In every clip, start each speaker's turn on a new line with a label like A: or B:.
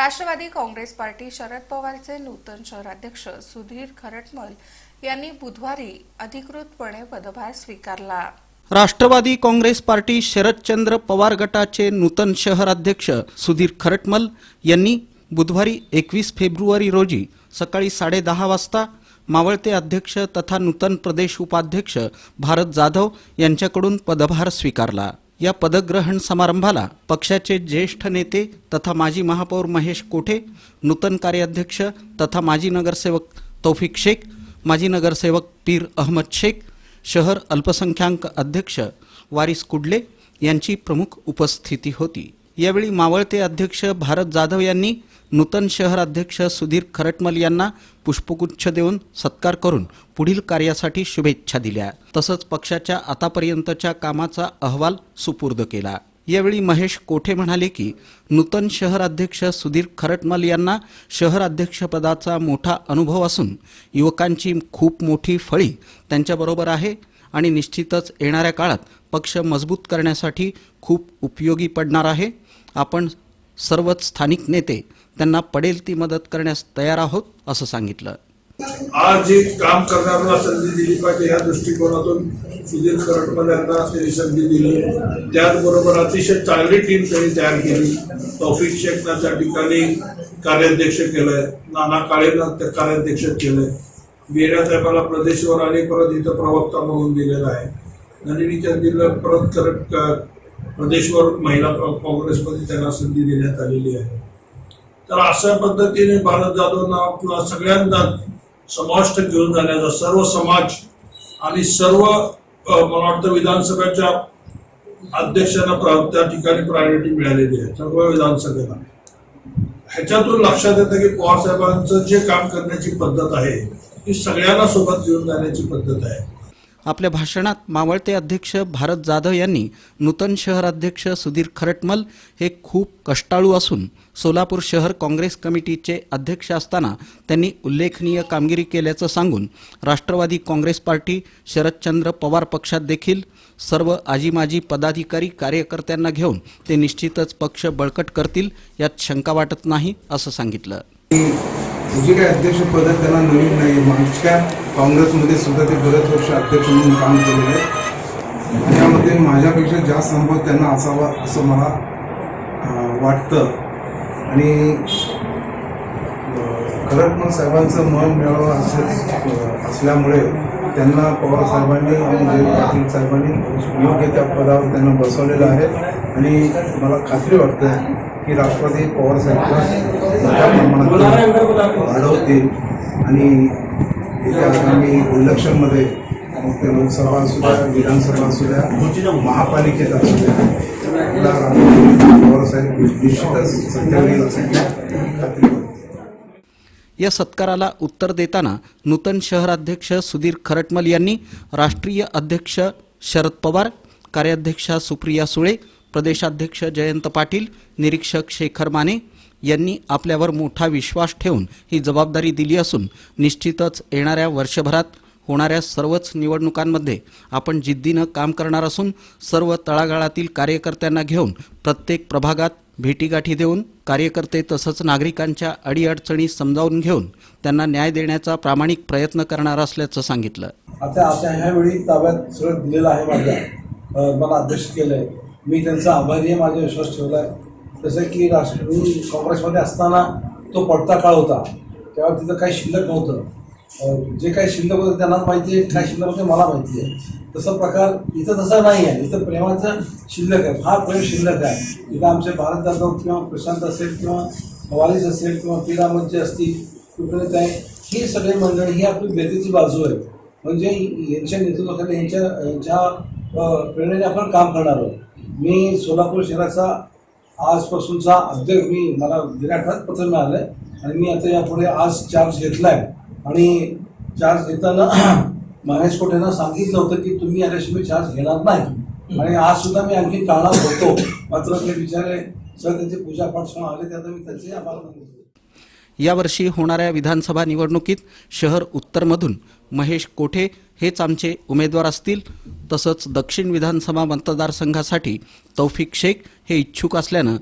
A: Rashtrawadi Congress party Sharad पवारचे नूतन शहराध्यक्ष सुधीर खरटमल यांनी बुधवारी अधिकृतपणे पदभार स्वीकारला.
B: राष्ट्रवादी काँग्रेस पार्टी शरदचंद्र पवार गटाचे नूतन शहराध्यक्ष सुधीर खरटमल यांनी बुधवारी एकवीस फेब्रुवारी रोजी सकाळी साडेदहा वाजता मावळते अध्यक्ष तथा नूतन प्रदेश उपाध्यक्ष भारत जाधव यांच्याकडून पदभार स्वीकारला. या पदग्रहण समारंभाला पक्षाचे ज्येष्ठ नेते तथा माजी महापौर महेश कोठे नूतन कार्याध्यक्ष तथा माजी नगरसेवक तौफिक शेख माजी नगरसेवक पीर अहमद शेख शहर अल्पसंख्याक अध्यक्ष वारिस कुडले यांची प्रमुख उपस्थिती होती. यावेळी मावळते अध्यक्ष भारत जाधव यांनी नूतन शहर अध्यक्ष सुधीर खरटमल यांना पुष्पगुच्छ देऊन सत्कार करून पुढील कार्यासाठी शुभेच्छा दिल्या. तसंच पक्षाच्या आतापर्यंतच्या कामाचा अहवाल सुपूर्द केला. यावेळी महेश कोठे म्हणाले की नूतन शहर अध्यक्ष सुधीर खरटमल यांना शहर अध्यक्षपदाचा मोठा अनुभव असून युवकांची खूप मोठी फळी त्यांच्याबरोबर आहे. आणि निश्चितच येणाऱ्या काळात पक्ष मजबूत करण्यासाठी खूप उपयोगी पडणार आहे. आपण सर्वच स्थानिक नेते त्यांना पडेल ती मदत करण्यास तयार आहोत असं सांगितलं.
C: आज जे काम करणाऱ्यांना संधी दिली पाहिजे या दृष्टिकोनातून सुधीर करटमल यांना त्यांनी संधी दिली. त्याचबरोबर अतिशय चांगली टीम त्यांनी तयार केली. तौफिक शेखना त्या ठिकाणी कार्याध्यक्ष केलंय नाना काळेनं ते कार्याध्यक्ष केलंय. साहेबाला प्रदेशवर आणि परत इथं प्रवक्ता म्हणून दिलेला आहे. नलिनी चंदीला परत प्रदेशवर महिला काँग्रेसमध्ये त्यांना संधी देण्यात आलेली आहे. तर अशा पद्धतीने भारत जाधवना आपला सगळ्यांना समाविष्ट घेऊन जाण्याचा सर्व समाज आणि सर्व मला वाटतं विधानसभेच्या अध्यक्षांना प्रा- त्या ठिकाणी प्रायोरिटी मिळालेली आहे सर्व विधानसभेला. ह्याच्यातून लक्षात येतं की पवारसाहेबांचं जे काम करण्याची पद्धत आहे ती सगळ्यांना सोबत घेऊन जाण्याची पद्धत आहे.
B: आपल्या भाषणात मावळते अध्यक्ष भारत जाधव यांनी नूतन शहर अध्यक्ष सुधीर खरटमल हे खूप कष्टाळू असून सोलापूर शहर काँग्रेस कमिटीचे अध्यक्ष असताना त्यांनी उल्लेखनीय कामगिरी केल्याचं सांगून राष्ट्रवादी काँग्रेस पार्टी शरदचंद्र पवार पक्षात देखील सर्व आजी माजी पदाधिकारी कार्यकर्त्यांना घेऊन ते निश्चितच पक्ष बळकट करतील यात शंका वाटत नाही असं सांगितलं.
D: जे काही अध्यक्षपद आहे त्यांना नवीन नाही. मागच्या काँग्रेसमध्ये सुद्धा ते बरेच वर्ष अध्यक्ष म्हणून काम केलेले आहे. त्यामध्ये माझ्यापेक्षा जास्त अनुभव त्यांना असावा असं मला वाटतं. आणि खरंच मग साहेबांचं मन मिळावं असं असल्यामुळे त्यांना पवार साहेबांनी आणि जयंत पाटील साहेबांनी योग्य त्या पदावर त्यांना बसवलेलं आहे. आणि मला खात्री वाटते की राष्ट्रवादी पवार साहेब मोठ्या प्रमाणात वाढवतील. आणि येत्या आगामी इलेक्शनमध्ये मग ते लोकसभा असू द्या विधानसभा असू द्या महापालिकेत असू द्या आपला राष्ट्रवादी पवार साहेब निश्चितच सत्तेवर येईल असं खात्री
B: या सत्काराला उत्तर देताना नूतन शहराध्यक्ष सुधीर खरटमल यांनी राष्ट्रीय अध्यक्ष शरद पवार कार्याध्यक्षा सुप्रिया सुळे प्रदेशाध्यक्ष जयंत पाटील निरीक्षक शेखर माने यांनी आपल्यावर मोठा विश्वास ठेवून ही जबाबदारी दिली असून निश्चितच येणाऱ्या वर्षभरात होणाऱ्या सर्वच निवडणुकांमध्ये आपण जिद्दीनं काम करणार असून सर्व तळागाळातील कार्यकर्त्यांना घेऊन प्रत्येक प्रभागात भेटीगाठी देऊन कार्यकर्ते तसंच नागरिकांच्या अडीअडचणी समजावून घेऊन त्यांना न्याय देण्याचा प्रामाणिक प्रयत्न करणार असल्याचं सांगितलं.
E: आता आता ह्यावेळी ताब्यात सगळं दिलेलं आहे माझ्या मला अध्यक्ष केलं आहे मी त्यांचा आभारी आहे माझा विश्वास ठेवला आहे जसं की राष्ट्र काँग्रेसमध्ये असताना तो पडता काळ होता तेव्हा तिथं काही शिल्लक नव्हतं. जे काही शिल्लक होतं त्यांना माहिती आहे काय शिल्लक होते मला माहिती आहे. तसा प्रकार इथं तसा नाही आहे. इथं प्रेमाचं शिल्लक आहे. फार प्रेम शिल्लक आहे. इथं आमचे भारत जाधव किंवा प्रशांत असेल किंवा वालीस असेल किंवा पिरामतचे असतील कुठे काय ही सगळी मंडळी ही आपली बेतीची बाजू आहे. म्हणजे यांच्या नेतृत्वाखाली यांच्या यांच्या प्रेरणेने आपण काम करणार आहोत. मी सोलापूर शहराचा आजपासूनचा अध्यक्ष मी मला गेल्या आठवड्यात पत्र मिळालं आहे आणि मी आता यापुढे आज चार्ज घेतला आहे आणि चार्ज घेताना महेश कोटेनं सांगितलं होतं की तुम्ही याच्याशिवाय चार्ज घेणार नाही. आणि आज सुद्धा मी आणखी टाळणार होतो. मात्र ते बिचारे सर त्यांची पूजापाठ सण आले ते आता मी त्यांचे आभार मानतो.
B: यावर्षी होणाऱ्या विधानसभा निवडणुकीत शहर उत्तरमधून महेश कोठे हेच आमचे उमेदवार असतील. तसंच दक्षिण विधानसभा मतदारसंघासाठी तौफिक शेख हे इच्छुक असल्यानं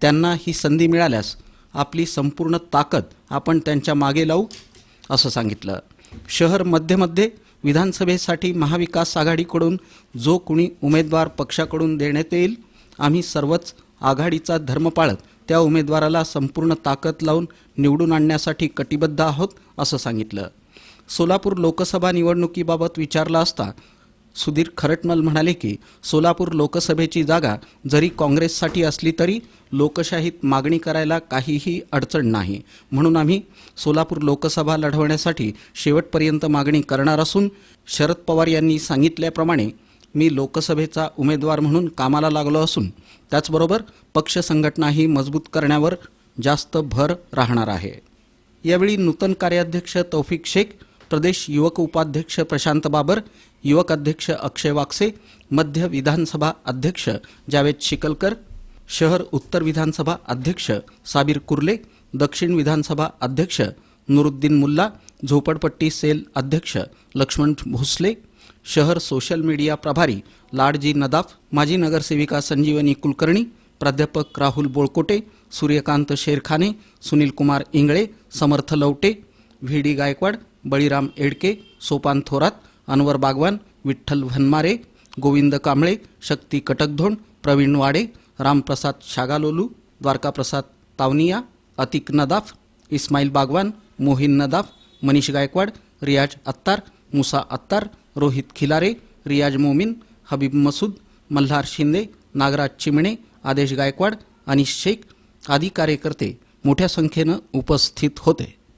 B: त्यांना ही संधी मिळाल्यास आपली संपूर्ण ताकद आपण त्यांच्या मागे लावू. असं सांगितलं. शहर मध्यमध्ये विधानसभेसाठी महाविकास आघाडीकडून जो कुणी उमेदवार पक्षाकडून देण्यात येईल आम्ही सर्वच आघाडीचा धर्म पाळत त्या उमेदवाराला संपूर्ण ताकद लावून निवडून आणण्यासाठी कटिबद्ध आहोत असं सांगितलं. सोलापूर लोकसभा निवडणुकीबाबत विचारला असता सुधीर खरटमल म्हणाले की सोलापूर लोकसभेची जागा जरी काँग्रेससाठी असली तरी लोकशाहीत मागणी करायला काहीही अडचण नाही. म्हणून आम्ही सोलापूर लोकसभा लढवण्यासाठी शेवटपर्यंत मागणी करणार असून शरद पवार यांनी सांगितल्याप्रमाणे मी लोकसभेचा उमेदवार म्हणून कामाला लागलो असून त्याचबरोबर पक्ष संघटनाही मजबूत करण्यावर जास्त भर राहणार आहे. यावेळी नूतन कार्याध्यक्ष तौफिक शेख प्रदेश युवक उपाध्यक्ष प्रशांत बाबर युवक अध्यक्ष अक्षय वाक्से मध्य विधानसभा अध्यक्ष जावेद शिकलकर शहर उत्तर विधानसभा अध्यक्ष साबीर कुर्ले दक्षिण विधानसभा अध्यक्ष नुरुद्दीन मुल्ला झोपडपट्टी सेल अध्यक्ष लक्ष्मण भोसले शहर सोशल मीडिया प्रभारी लाडजी नदाफ माजी नगरसेविका संजीवनी कुलकर्णी प्राध्यापक राहुल बोळकोटे सूर्यकांत शेरखाने सुनील कुमार इंगळे समर्थ लवटे व्ही डी गायकवाड बळीराम एडके सोपान थोरात अनवर बागवान विठ्ठल भनमारे गोविंद कांबळे शक्ती कटकधोंड प्रवीण वाडे रामप्रसाद शागालोलू द्वारकाप्रसाद तावनिया अतिक नदाफ इस्माईल बागवान मोहिन नदाफ मनीष गायकवाड रियाज अत्तार मुसा अत्तार रोहित खिलारे रियाज मोमीन हबीब मसूद मल्हार शिंदे नागराज चिमणे आदेश गायकवाड अनिश शेख आदी कार्यकर्ते मोठ्या संख्येनं उपस्थित होते.